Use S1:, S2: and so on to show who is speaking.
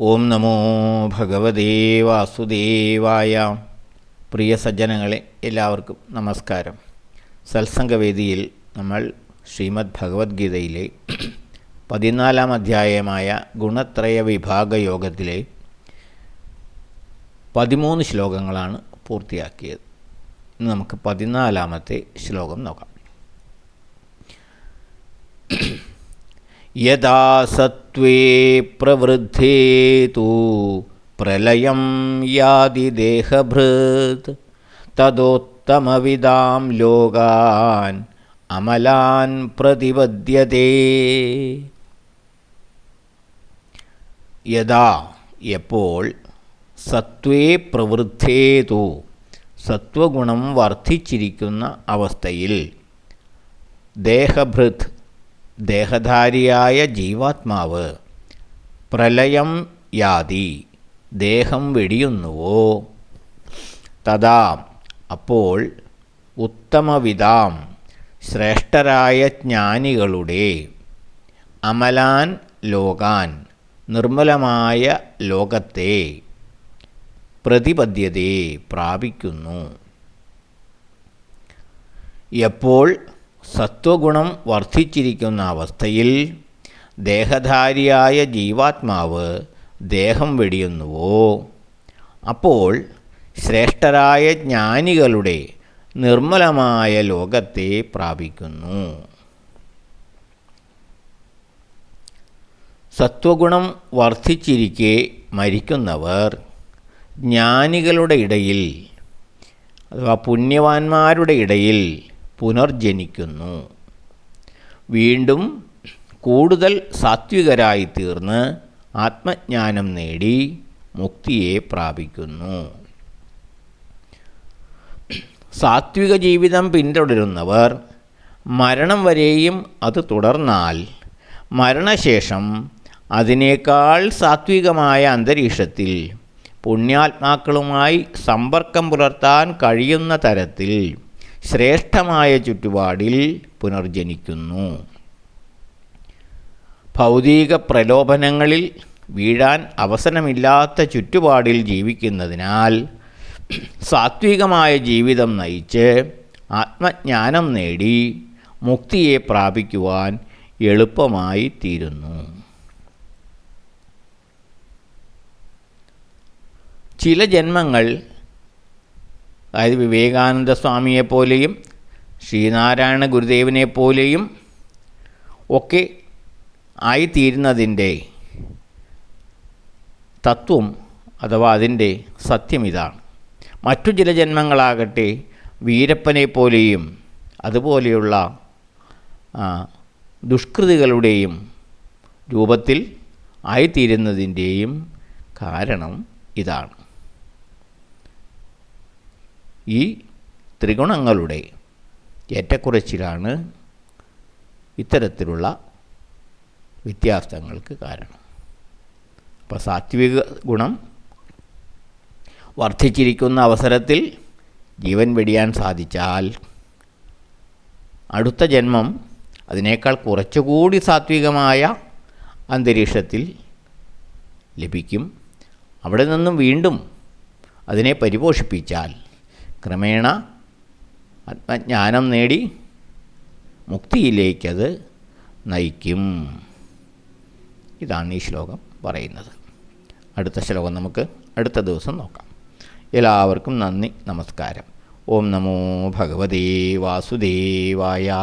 S1: ഓം നമോ ഭഗവതേ വാസുദേവായ. പ്രിയ സജ്ജനങ്ങളെ എല്ലാവർക്കും നമസ്കാരം. സത്സംഗവേദിയിൽ നമ്മൾ ശ്രീമദ് ഭഗവത്ഗീതയിലെ പതിനാലാം അധ്യായമായ ഗുണത്രയ വിഭാഗ യോഗത്തിലെ പതിമൂന്ന് ശ്ലോകങ്ങളാണ് പൂർത്തിയാക്കിയത്. ഇന്ന് നമുക്ക് പതിനാലാമത്തെ ശ്ലോകം നോക്കാം. യഥാ സത്വേ പ്രവൃദ്ധേ തു പ്രളയം യാതി ദേഹഭൃത് തദോത്തമവിദാം ലോകാൻ അമലാൻ പ്രതിപദ്യതേ യഥാ എപ്പോൾ സത്വേ പ്രവൃദ്ധേതു സത്വഗുണം വർദ്ധിച്ചിരിക്കുന്ന അവസ്ഥയിൽ ദേഹഭൃത് ദേഹധാരിയായ ജീവാത്മാവ് പ്രളയം യാതി ദേഹം വെടിയുന്നുവോ? തഥാ അപ്പോൾ ഉത്തമവിധാം ശ്രേഷ്ഠരായ ജ്ഞാനികളുടെ അമലാൻ ലോകാൻ നിർമ്മലമായ ലോകത്തെ പ്രതിപദ്ധ്യതയെ പ്രാപിക്കുന്നു. എപ്പോൾ സത്വഗുണം വർദ്ധിച്ചിരിക്കുന്ന അവസ്ഥയിൽ ദേഹധാരിയായ ജീവാത്മാവ് ദേഹം വെടിയുന്നുവോ? അപ്പോൾ ശ്രേഷ്ഠരായ ജ്ഞാനികളുടെ നിർമ്മലമായ ലോകത്തെ പ്രാപിക്കുന്നു. സത്വഗുണം വർദ്ധിച്ചിരിക്കെ മരിക്കുന്നവർ ജ്ഞാനികളുടെ ഇടയിൽ അഥവാ പുണ്യവാന്മാരുടെ ഇടയിൽ പുനർജനിക്കുന്നു. വീണ്ടും കൂടുതൽ സാത്വികരായി തീർന്ന് ആത്മജ്ഞാനം നേടി മുക്തിയെ പ്രാപിക്കുന്നു. സാത്വിക ജീവിതം പിന്തുടരുന്നവർ മരണം വരെയും അത് തുടർന്നാൽ മരണശേഷം അതിനേക്കാൾ സാത്വികമായ അന്തരീക്ഷത്തിൽ പുണ്യാത്മാക്കളുമായി സമ്പർക്കം പുലർത്താൻ കഴിയുന്ന തരത്തിൽ ശ്രേഷ്ഠമായ ചുറ്റുപാടിൽ പുനർജനിക്കുന്നു. ഭൗതിക പ്രലോഭനങ്ങളിൽ വീഴാൻ അവസരമില്ലാത്ത ചുറ്റുപാടിൽ ജീവിക്കുന്നതിനാൽ സാത്വികമായ ജീവിതം നയിച്ച് ആത്മജ്ഞാനം നേടി മുക്തിയെ പ്രാപിക്കുവാൻ എളുപ്പമായി തീരുന്നു. ചില ജന്മങ്ങൾ അതായത് വിവേകാനന്ദ സ്വാമിയെപ്പോലെയും ശ്രീനാരായണ ഗുരുദേവനെ പോലെയും ഒക്കെ ആയിത്തീരുന്നതിന്റെ തത്വം അഥവാ അതിന്റെ സത്യം ഇതാണ്. മറ്റു ചില ജന്മങ്ങളാകട്ടെ വീരപ്പനെ പോലെയും അതുപോലെയുള്ള ദുഷ്കൃതികളുടെയും രൂപത്തിൽ ആയിത്തീരുന്നതിന്റെയും കാരണം ഇതാണ്. ഈ ത്രിഗുണങ്ങളുടെ ഏറ്റക്കുറച്ചിലാണ് ഇത്തരത്തിലുള്ള വ്യത്യാസങ്ങൾക്ക് കാരണം. അപ്പോൾ സാത്വിക ഗുണം വർദ്ധിച്ചിരിക്കുന്ന അവസരത്തിൽ ജീവൻ വെടിയാൻ സാധിച്ചാൽ അടുത്ത ജന്മം അതിനേക്കാൾ കുറച്ചുകൂടി സാത്വികമായ അന്തരീക്ഷത്തിൽ ലഭിക്കും. അവിടെ നിന്നും വീണ്ടും അതിനെ പരിപോഷിപ്പിച്ചാൽ ക്രമേണ ആത്മജ്ഞാനം നേടി മുക്തിയിലേക്കത് നയിക്കും. ഇതാണ് ഈ ശ്ലോകം പറയുന്നത്. അടുത്ത ശ്ലോകം നമുക്ക് അടുത്ത ദിവസം നോക്കാം. എല്ലാവർക്കും നന്ദി നമസ്കാരം. ഓം നമോ ഭഗവതേ വാസുദേവായ.